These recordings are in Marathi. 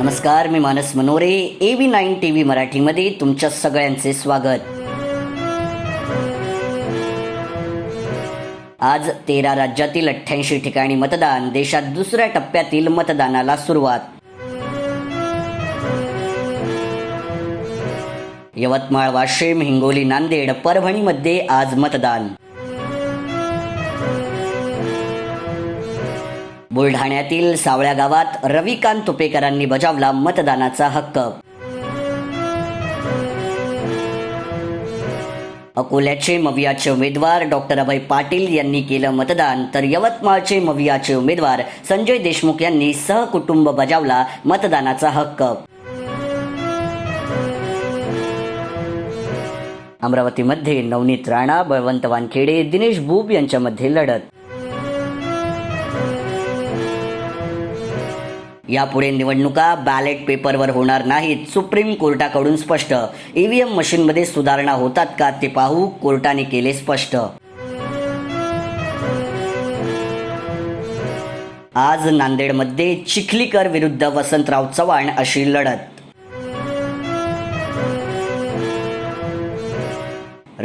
नमस्कार मी Manas Manore A V nine T V मराठीमध्ये तुमच्या सगळ्यांचे स्वागत. आज तेरा राज्यातील अठ्ठ्याऐंशी ठिकाणी मतदान देशात दुसऱ्या टप्प्यातील मतदानाला सुरुवात. यवतमाळ वाशिम हिंगोली नांदेड परभणीमध्ये आज मतदान. बुलढाण्यातील सावळ्या गावात रविकांत तुपेकरांनी बजावला मतदानाचा हक्क. अकोल्याचे मवियाचे उमेदवार डॉक्टर अभय पाटील यांनी केलं मतदान तर यवतमाळचे मवियाचे उमेदवार संजय देशमुख यांनी सहकुटुंब बजावला मतदानाचा हक्क. अमरावतीमध्ये नवनीत राणा बळवंत वानखेडे दिनेश बुब यांच्यामध्ये लढत. यापुढे निवडणुका बॅलेट पेपरवर होणार नाहीत. सुप्रीम कोर्टाकडून स्पष्ट. ईव्हीएम मशीनमध्ये सुधारणा होतात का ते पाहू कोर्टाने केले स्पष्ट. आज नांदेडमध्ये चिखलीकर विरुद्ध वसंतराव चव्हाण अशी लढत.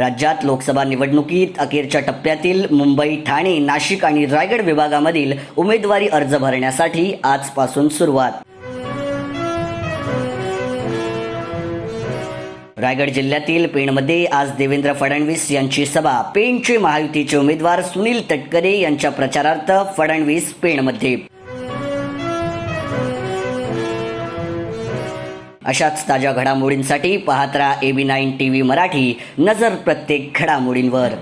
राज्यात लोकसभा निवडणुकीत अखेरच्या टप्प्यातील मुंबई ठाणे नाशिक आणि रायगड विभागामधील उमेदवारी अर्ज भरण्यासाठी आजपासून सुरुवात. रायगड जिल्ह्यातील पेणमध्ये आज देवेंद्र फडणवीस यांची सभा. पेणचे महायुतीचे उमेदवार सुनील तटकरे यांच्या प्रचारार्थ फडणवीस पेणमध्ये. अशाच ताज्या घडामोडींसाठी पाहत राहा A B nine T V Marathi नजर प्रत्येक घडामोडींवर.